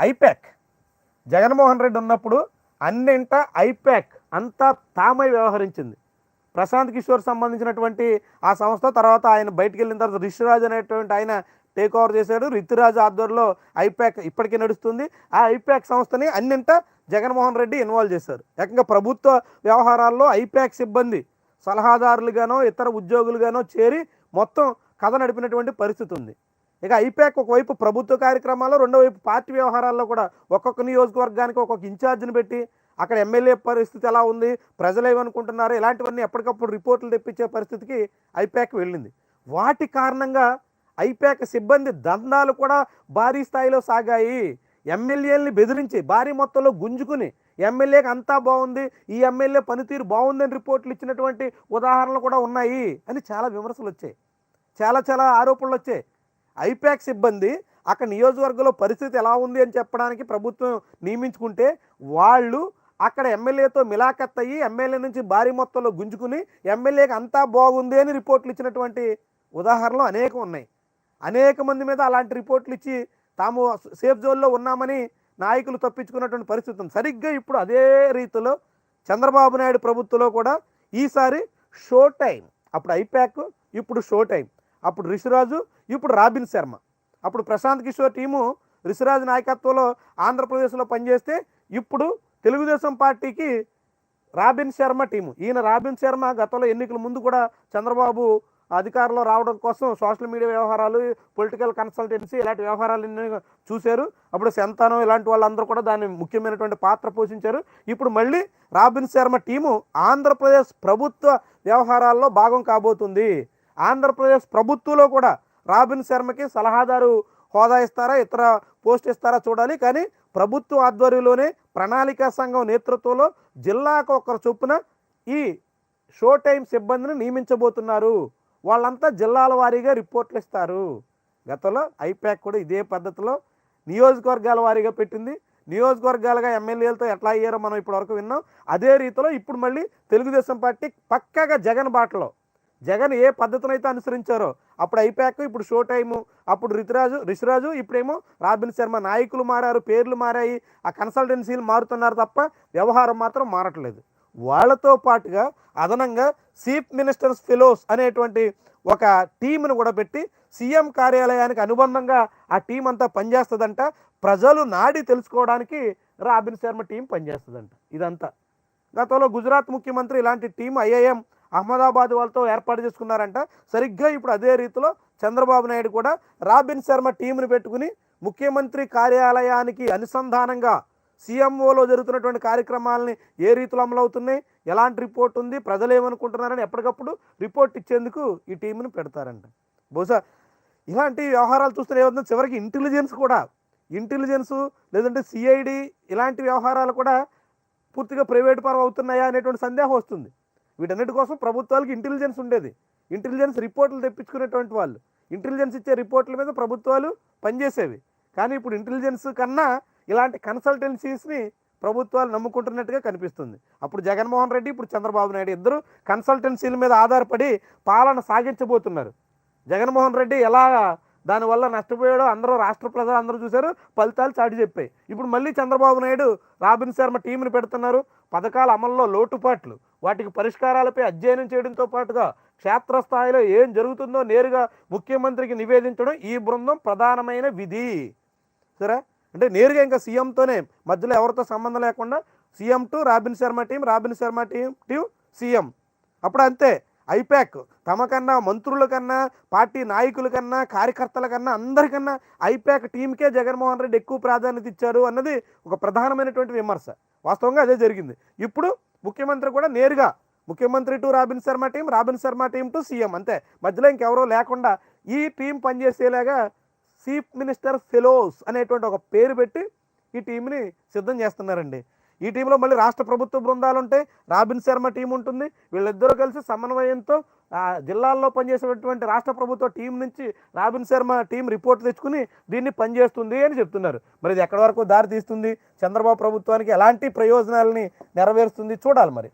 ఐప్యాక్ జగన్మోహన్ రెడ్డి ఉన్నప్పుడు అన్నింట ఐప్యాక్ అంతా తామై వ్యవహరించింది. ప్రశాంత్ కిషోర్ సంబంధించినటువంటి ఆ సంస్థ తర్వాత ఆయన బయటికి వెళ్ళిన తర్వాత రిషిరాజ్ అనేటువంటి ఆయన టేక్ ఓవర్ చేశాడు. రితురాజ్ ఆధ్వర్యంలో ఐప్యాక్ ఇప్పటికీ నడుస్తుంది. ఆ ఐప్యాక్ సంస్థని అన్నింట జగన్మోహన్ రెడ్డి ఇన్వాల్వ్ చేశారు. ఏకంగా ప్రభుత్వ వ్యవహారాల్లో ఐప్యాక్ సిబ్బంది సలహాదారులుగానో ఇతర ఉద్యోగులుగానో చేరి మొత్తం కథ నడిపినటువంటి పరిస్థితి ఉంది. ఇక ఐపాక్ ఒకవైపు ప్రభుత్వ కార్యక్రమాల్లో రెండో వైపు పార్టీ వ్యవహారాల్లో కూడా ఒక్కొక్క నియోజకవర్గానికి ఒక్కొక్క ఇన్ఛార్జిని పెట్టి అక్కడ ఎమ్మెల్యే పరిస్థితి ఎలా ఉంది ప్రజలు ఏమనుకుంటున్నారు ఇలాంటివన్నీ ఎప్పటికప్పుడు రిపోర్ట్లు తెప్పించే పరిస్థితికి ఐపాక్ వెళ్ళింది. వాటి కారణంగా ఐపాక్ సిబ్బంది దందాలు కూడా భారీ స్థాయిలో సాగాయి. ఎమ్మెల్యేలని బెదిరించి భారీ మొత్తంలో గుంజుకుని ఎమ్మెల్యేకి అంతా బాగుంది ఈ ఎమ్మెల్యే పనితీరు బాగుందని రిపోర్ట్లు ఇచ్చినటువంటి ఉదాహరణలు కూడా ఉన్నాయి అని చాలా విమర్శలు వచ్చాయి. చాలా చాలా ఆరోపణలు వచ్చాయి. ఐపాక్ సిబ్బంది అక్కడ నియోజకవర్గంలో పరిస్థితి ఎలా ఉంది అని చెప్పడానికి ప్రభుత్వం నియమించుకుంటే వాళ్ళు అక్కడ ఎమ్మెల్యేతో మిలాఖత్ అయ్యి ఎమ్మెల్యే నుంచి భారీ మొత్తంలో గుంజుకుని ఎమ్మెల్యేకి అంతా బాగుంది అని రిపోర్ట్లు ఇచ్చినటువంటి ఉదాహరణలు అనేకం ఉన్నాయి. అనేక మంది మీద అలాంటి రిపోర్ట్లు ఇచ్చి తాము సేఫ్ జోన్లో ఉన్నామని నాయకులు తప్పించుకున్నటువంటి పరిస్థితి ఉంది. సరిగ్గా ఇప్పుడు అదే రీతిలో చంద్రబాబు నాయుడు ప్రభుత్వంలో కూడా ఈసారి షో టైం. అప్పుడు ఐప్యాక్ ఇప్పుడు షో టైం. అప్పుడు రిషిరాజు ఇప్పుడు రాబిన్ శర్మ. అప్పుడు ప్రశాంత్ కిషోర్ టీము రిషిరాజు నాయకత్వంలో ఆంధ్రప్రదేశ్లో పనిచేస్తే ఇప్పుడు తెలుగుదేశం పార్టీకి రాబిన్ శర్మ టీము. ఈయన రాబిన్ శర్మ గతంలో ఎన్నికల ముందు కూడా చంద్రబాబు అధికారంలో రావడం కోసం సోషల్ మీడియా వ్యవహారాలు పొలిటికల్ కన్సల్టెన్సీ ఇలాంటి వ్యవహారాలన్నీ చూశారు. అప్పుడు సంతానం ఇలాంటి వాళ్ళందరూ కూడా దాన్ని ముఖ్యమైనటువంటి పాత్ర పోషించారు. ఇప్పుడు మళ్ళీ రాబిన్ శర్మ టీము ఆంధ్రప్రదేశ్ ప్రభుత్వ వ్యవహారాల్లో భాగం కాబోతుంది. ఆంధ్రప్రదేశ్ ప్రభుత్వంలో కూడా రాబిన్ శర్మకి సలహాదారు హోదా ఇస్తారా ఇతర పోస్ట్ ఇస్తారా చూడాలి. కానీ ప్రభుత్వ ఆధ్వర్యంలోనే ప్రణాళికా సంఘం నేతృత్వంలో జిల్లాకు ఒకరు చొప్పున ఈ షో టైం సిబ్బందిని నియమించబోతున్నారు. వాళ్ళంతా జిల్లాల వారీగా రిపోర్ట్లు ఇస్తారు. గతంలో ఐప్యాక్ కూడా ఇదే పద్ధతిలో నియోజకవర్గాల వారీగా పెట్టింది. నియోజకవర్గాలుగా ఎమ్మెల్యేలతో ఎట్లా అయ్యారో మనం ఇప్పటివరకు విన్నాం. అదే రీతిలో ఇప్పుడు మళ్ళీ తెలుగుదేశం పార్టీ పక్కగా జగన్ బాటలో జగన్ ఏ పద్ధతినైతే అనుసరించారో అప్పుడు ఐపాక్ ఇప్పుడు షో టైము అప్పుడు రితురాజు రిషిరాజు ఇప్పుడేమో రాబిన్ శర్మ నాయకులు మారారు పేర్లు మారాయి ఆ కన్సల్టెన్సీలు మారుతున్నారు తప్ప వ్యవహారం మాత్రం మారట్లేదు. వాళ్ళతో పాటుగా అదనంగా చీఫ్ మినిస్టర్స్ ఫెలోస్ అనేటువంటి ఒక టీంను కూడా పెట్టి సీఎం కార్యాలయానికి అనుబంధంగా ఆ టీం అంతా పనిచేస్తుందంట. ప్రజలు నాడి తెలుసుకోవడానికి రాబిన్ శర్మ టీం పనిచేస్తుందంట. ఇదంతా. గతంలో గుజరాత్ ముఖ్యమంత్రి ఇలాంటి టీం ఐఐఎం అహ్మదాబాద్ వాళ్ళతో ఏర్పాటు చేసుకున్నారంట. సరిగ్గా ఇప్పుడు అదే రీతిలో చంద్రబాబు నాయుడు కూడా రాబిన్ శర్మ టీంను పెట్టుకుని ముఖ్యమంత్రి కార్యాలయానికి అనుసంధానంగా సీఎంఓలో జరుగుతున్నటువంటి కార్యక్రమాలని ఏ రీతిలో అమలవుతున్నాయి ఎలాంటి రిపోర్ట్ ఉంది ప్రజలు ఏమనుకుంటున్నారని ఎప్పటికప్పుడు రిపోర్ట్ ఇచ్చేందుకు ఈ టీంను పెడతారంట. బహుశా ఇలాంటి వ్యవహారాలు చూస్తే ఏమవుతుంది చివరికి ఇంటెలిజెన్స్ కూడా ఇంటెలిజెన్స్ లేదంటే సిఐడి ఇలాంటి వ్యవహారాలు కూడా పూర్తిగా ప్రైవేట్ పరం అవుతున్నాయా అనేటువంటి సందేహం వస్తుంది. వీటన్నిటి కోసం ప్రభుత్వాలకు ఇంటెలిజెన్స్ ఉండేది. ఇంటెలిజెన్స్ రిపోర్ట్లు తెప్పించుకునేటువంటి వాళ్ళు. ఇంటెలిజెన్స్ ఇచ్చే రిపోర్ట్ల మీద ప్రభుత్వాలు పనిచేసేవి. కానీ ఇప్పుడు ఇంటెలిజెన్స్ కన్నా ఇలాంటి కన్సల్టెన్సీస్ని ప్రభుత్వాలు నమ్ముకుంటున్నట్టుగా కనిపిస్తుంది. అప్పుడు జగన్మోహన్ రెడ్డి ఇప్పుడు చంద్రబాబు నాయుడు ఇద్దరు కన్సల్టెన్సీల మీద ఆధారపడి పాలన సాగించబోతున్నారు. జగన్మోహన్ రెడ్డి ఎలా దానివల్ల నష్టపోయాడో అందరూ రాష్ట్ర ప్రజలు అందరూ చూశారు ఫలితాలు చాటి చెప్పాయి. ఇప్పుడు మళ్ళీ చంద్రబాబు నాయుడు రాబిన్ శర్మ టీంని పెడుతున్నారు. పథకాల అమల్లో లోటుపాట్లు. వాటికి పరిష్కారాలపై అధ్యయనం చేయడంతో పాటుగా క్షేత్రస్థాయిలో ఏం జరుగుతుందో నేరుగా ముఖ్యమంత్రికి నివేదించడం ఈ బృందం ప్రధానమైన విధి. సరే? అంటే నేరుగా ఇంకా సీఎంతోనే మధ్యలో ఎవరితో సంబంధం లేకుండా CM to Robin Sharma team Robin Sharma team team CM. అప్పుడు అంతే. ఐపాక్ తమ కన్నా మంత్రుల కన్నా పార్టీ నాయకుల కన్నా కార్యకర్తల కన్నా అందరికన్నా ఐపాక్ టీంకే జగన్మోహన్ రెడ్డి ఎక్కువ ప్రాధాన్యత ఇచ్చారు అన్నది ఒక ప్రధానమైనటువంటి విమర్శ. వాస్తవంగా అదే జరిగింది. ఇప్పుడు ముఖ్యమంత్రి కూడా నేరుగా ముఖ్యమంత్రి to Robin Sharma team Robin Sharma team to CM అంతే. మధ్యలో ఇంకెవరో లేకుండా ఈ టీం పనిచేసేలాగా చీఫ్ మినిస్టర్ ఫెలోస్ అనేటువంటి ఒక పేరు పెట్టి ఈ టీంని సిద్ధం చేస్తున్నారండి. ఈ టీంలో మళ్ళీ రాష్ట్ర ప్రభుత్వ బృందాలు ఉంటాయి రాబిన్ శర్మ టీం ఉంటుంది. వీళ్ళిద్దరూ కలిసి సమన్వయంతో జిల్లాల్లో పనిచేసేటువంటి రాష్ట్ర ప్రభుత్వ టీం నుంచి రాబిన్ శర్మ టీం రిపోర్ట్ తెచ్చుకుని దీన్ని పనిచేస్తుంది అని చెప్తున్నారు. మరి ఇది ఎక్కడి వరకు దారి తీస్తుంది చంద్రబాబు ప్రభుత్వానికి ఎలాంటి ప్రయోజనాలని నెరవేరుస్తుంది? చూడాలి మరి.